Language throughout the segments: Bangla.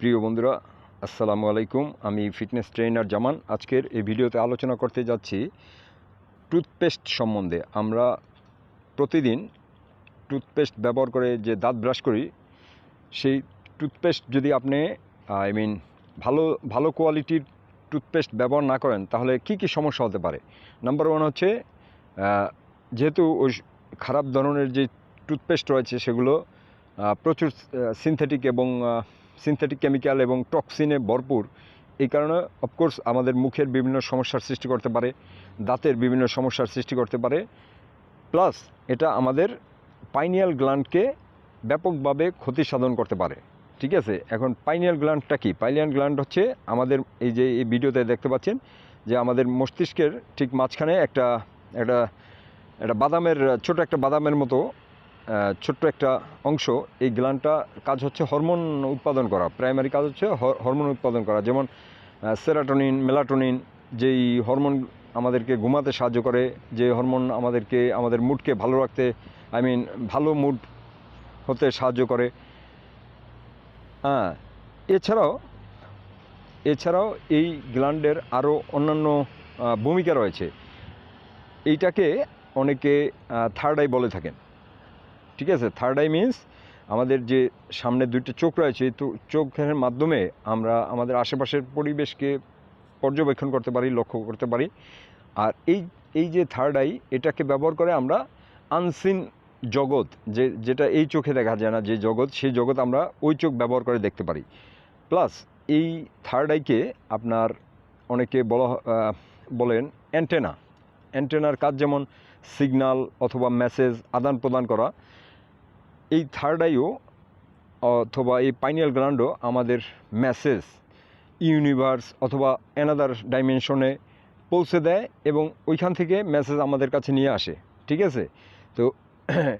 প্রিয় বন্ধুরা, আসসালামু আলাইকুম। আমি ফিটনেস ট্রেনার জামান। আজকের এই ভিডিওতে আলোচনা করতে যাচ্ছি টুথপেস্ট সম্বন্ধে। আমরা প্রতিদিন টুথপেস্ট ব্যবহার করে যে দাঁত ব্রাশ করি, সেই টুথপেস্ট যদি আপনি আই মিন ভালো ভালো কোয়ালিটির টুথপেস্ট ব্যবহার না করেন, তাহলে কি কি সমস্যা হতে পারে? নাম্বার ওয়ান হচ্ছে যেহেতু ওই খারাপ ধরনের যে টুথপেস্ট রয়েছে, সেগুলো প্রচুর সিনথেটিক এবং সিনথেটিক কেমিক্যাল এবং টক্সিনে ভরপুর। এই কারণে অফকোর্স আমাদের মুখের বিভিন্ন সমস্যার সৃষ্টি করতে পারে, দাঁতের বিভিন্ন সমস্যার সৃষ্টি করতে পারে। প্লাস এটা আমাদের পাইনিয়াল গ্ল্যান্ডকে ব্যাপকভাবে ক্ষতি সাধন করতে পারে। ঠিক আছে? এখন পাইনিয়াল গ্ল্যান্ডটা কি? পাইনিয়াল গ্ল্যান্ড হচ্ছে আমাদের এই যে, এই ভিডিওতে দেখতে পাচ্ছেন যে, আমাদের মস্তিষ্কের ঠিক মাঝখানে একটা একটা একটা বাদামের, ছোট একটা বাদামের মতো ছোট্ট একটা অংশ, এই গ্ল্যান্ডটা কাজ হচ্ছে হরমোন উৎপাদন করা। প্রাইমারি কাজ হচ্ছে হরমোন উৎপাদন করা। যেমন সেরাটোনিন, মেলাটোনিন যেই হরমোন আমাদেরকে ঘুমাতে সাহায্য করে, যে হরমোন আমাদেরকে, আমাদের মুডকে ভালো রাখতে, আই মিন ভালো মুড হতে সাহায্য করে। হ্যাঁ এছাড়াও এছাড়াও এই গ্ল্যান্ডের আরও অন্যান্য ভূমিকা রয়েছে। এইটাকে অনেকে থার্ড আই বলে থাকেন। ঠিক আছে? থার্ড আই মিন্স আমাদের যে সামনে দুইটা চোখ রয়েছে তো চোখের মাধ্যমে আমরা আমাদের আশেপাশের পরিবেশকে পর্যবেক্ষণ করতে পারি, লক্ষ্য করতে পারি। আর এই এই যে থার্ড আই এটাকে ব্যবহার করে আমরা আনসিন জগৎ, যে, যেটা এই চোখে দেখা যায় না, যে জগৎ, সেই জগৎ আমরা ওই চোখ ব্যবহার করে দেখতে পারি। প্লাস এই থার্ড আইকে আপনার অনেকে বলা বলেন অ্যান্টেনা অ্যান্টেনার কাজ যেমন সিগন্যাল অথবা মেসেজ আদান প্রদান করা এই থার্ড আইও, অথবা এই পাইনিয়াল গ্রান্ডও আমাদের মেসেজ ইউনিভার্স অথবা অ্যানাদার ডাইমেনশনে পৌঁছে দেয় এবং ওইখান থেকে মেসেজ আমাদের কাছে নিয়ে আসে, ঠিক আছে? তো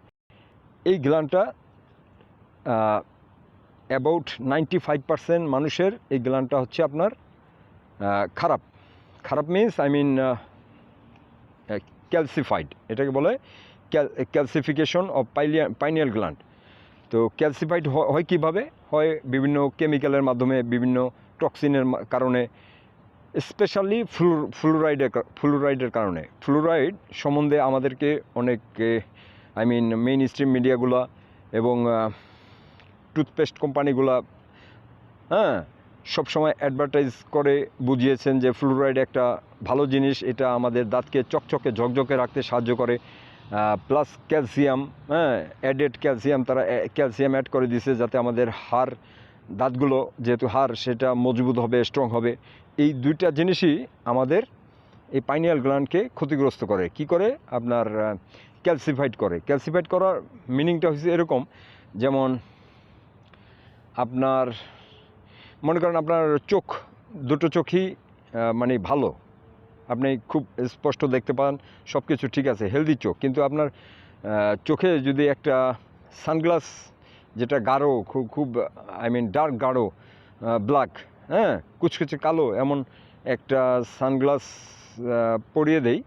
এই গ্লানটা অ্যাবাউট নাইনটি ফাইভ পার্সেন্ট মানুষের এই গ্লানটা হচ্ছে আপনার খারাপ। খারাপ মিন্স আই মিন ক্যালসিফাইড এটাকে বলে। ক্যালসিফিকেশন অফ পাইনিয়াল গ্ল্যান্ড তো ক্যালসিফাইড হয় কীভাবে? হয় বিভিন্ন কেমিক্যালের মাধ্যমে, বিভিন্ন টক্সিনের কারণে স্পেশালি ফ্লু ফ্লুরাইডের ফ্লুরাইডের কারণে। ফ্লুরাইড সম্বন্ধে আমাদেরকে অনেক আই মিন মেইন স্ট্রিম মিডিয়াগুলা এবং টুথপেস্ট কোম্পানিগুলা হ্যাঁ সবসময় অ্যাডভার্টাইজ করে বুঝিয়েছেন যে ফ্লুরাইড একটা ভালো জিনিস। এটা আমাদের দাঁতকে চকচকে, ঝকঝকে রাখতে সাহায্য করে। প্লাস ক্যালসিয়াম হ্যাঁ অ্যাডেড ক্যালসিয়াম তারা ক্যালসিয়াম অ্যাড করে দিছে যাতে আমাদের হাড়, দাঁতগুলো যেহেতু হাড়, সেটা মজবুত হবে স্ট্রং হবে। এই দুইটা জিনিসই আমাদের এই পাইনিয়াল গ্ল্যান্ডকে ক্ষতিগ্রস্ত করে। কি করে? আপনার ক্যালসিফাইড করে। ক্যালসিফাইড করার মিনিংটা হচ্ছে এরকম, যেমন আপনার, মনে করেন আপনার চোখ, দুটো চোখই মানে ভালো আপনি খুব স্পষ্ট দেখতে পান সব কিছু ঠিক আছে হেলদি চোখ। কিন্তু আপনার চোখে যদি একটা সানগ্লাস, যেটা গাঢ়, খুব খুব আই মিন ডার্ক গাঢ় ব্ল্যাক হ্যাঁ কুচকুচে কালো এমন একটা সানগ্লাস পরিয়ে দেই,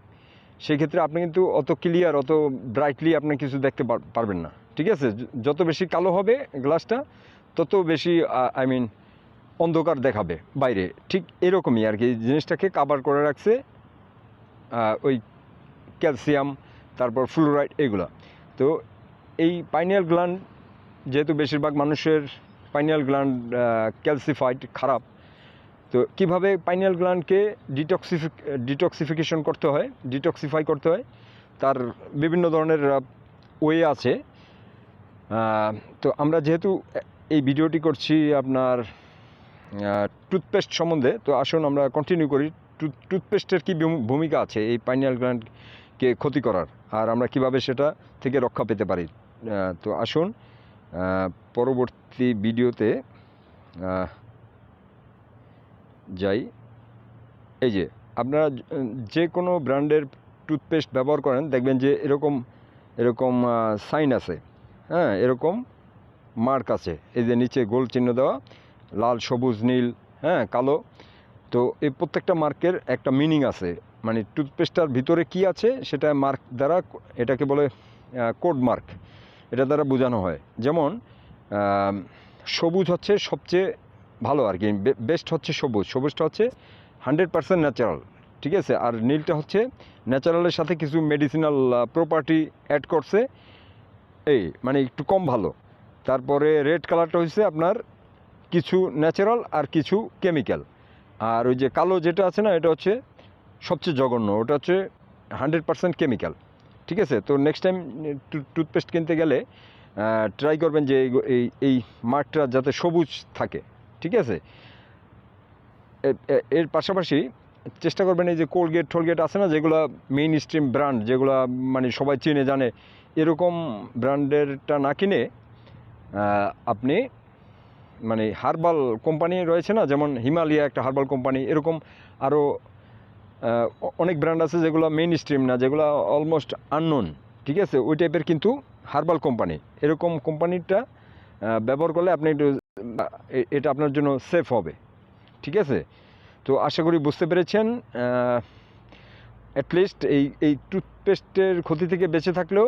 সেক্ষেত্রে আপনি কিন্তু অত ক্লিয়ার অত ব্রাইটলি আপনি কিছু দেখতে পারবেন না। ঠিক আছে? যত বেশি কালো হবে গ্লাসটা তত বেশি আই মিন অন্ধকার দেখাবে বাইরে। ঠিক এরকমই আর কি জিনিসটাকে কাভার করে রাখছে ওই ক্যালসিয়াম, তারপর ফ্লুরাইড এগুলো। তো এই পাইনিয়াল গ্ল্যান্ড যেহেতু বেশিরভাগ মানুষের পাইনিয়াল গ্ল্যান্ড ক্যালসিফাইড খারাপ, তো কীভাবে পাইনিয়াল গ্ল্যান্ডকে ডিটক্সিফি ডিটক্সিফিকেশন করতে হয় ডিটক্সিফাই করতে হয়, তার বিভিন্ন ধরনের ওয়ে আছে। তো আমরা যেহেতু এই ভিডিওটি করছি আপনার টুথপেস্ট সম্বন্ধে, তো আসুন আমরা কন্টিনিউ করি টুথপেস্টের কী ভূমিকা আছে এই পাইনাল গ্ল্যান্ডকে ক্ষতি করার? আর আমরা কীভাবে সেটা থেকে রক্ষা পেতে পারি? তো আসুন পরবর্তী ভিডিওতে যাই। এই যে, আপনারা যে কোনো ব্র্যান্ডের টুথপেস্ট ব্যবহার করেন, দেখবেন যে এরকম এরকম সাইন আছে। হ্যাঁ এরকম মার্ক আছে। এই যে নিচে গোল চিহ্ন দেওয়া, লাল, সবুজ, নীল হ্যাঁ কালো। তো এই প্রত্যেকটা মার্কের একটা মিনিং আছে। মানে টুথপেস্টটার ভিতরে কি আছে সেটা মার্ক দ্বারা এটাকে বলে কোড মার্ক। এটা দ্বারা বোঝানো হয়। যেমন সবুজ হচ্ছে সবচেয়ে ভালো আর কি। বেস্ট হচ্ছে সবুজ। সবুজটা হচ্ছে হান্ড্রেড পার্সেন্ট ন্যাচারাল। ঠিক আছে? আর নীলটা হচ্ছে ন্যাচারালের সাথে কিছু মেডিসিনাল প্রপার্টি অ্যাড করছে। এই মানে একটু কম ভালো। তারপরে রেড কালারটা হচ্ছে আপনার কিছু ন্যাচারাল আর কিছু কেমিক্যাল। আর ওই যে কালো যেটা আছে না, এটা হচ্ছে সবচেয়ে জঘন্য। ওটা হচ্ছে হান্ড্রেড পার্সেন্ট কেমিক্যাল। ঠিক আছে? তো নেক্সট টাইম টুথপেস্ট কিনতে গেলে ট্রাই করবেন যে এই- এই মাঠটা যাতে সবুজ থাকে। ঠিক আছে? এর পাশাপাশি চেষ্টা করবেন এই যে কোলগেট টোলগেট আছে না, যেগুলো মেইন স্ট্রিম ব্র্যান্ড যেগুলো মানে সবাই চিনে, জানে, এরকম ব্র্যান্ডেরটা না কিনে আপনি মানে হার্বাল কোম্পানি রয়েছে না? যেমন হিমালয়া একটা হার্বাল কোম্পানি, এরকম আরও অনেক ব্র্যান্ড আছে যেগুলো মেইন স্ট্রিম না, যেগুলো অলমোস্ট আননোন ঠিক আছে? ওই টাইপের কিন্তু হার্বাল কোম্পানি। এরকম কোম্পানিটা ব্যবহার করলে আপনি একটু এটা আপনার জন্য সেফ হবে, ঠিক আছে? তো আশা করি বুঝতে পেরেছেন অ্যাটলিস্ট এই এই টুথপেস্টের ক্ষতি থেকে বেঁচে থাকলেও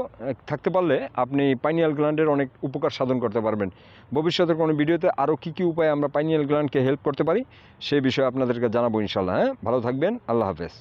থাকতে পারলে আপনি পাইনিয়াল গ্ল্যান্ডের অনেক উপকার সাধন করতে পারবেন। ভবিষ্যতে কোনো ভিডিওতে আরও কী কী উপায়ে আমরা পাইনিয়াল গ্ল্যান্ডকে হেল্প করতে পারি সেই বিষয়ে আপনাদেরকে জানাব ইনশাল্লাহ হ্যাঁ? ভালো থাকবেন, আল্লাহ হাফেজ।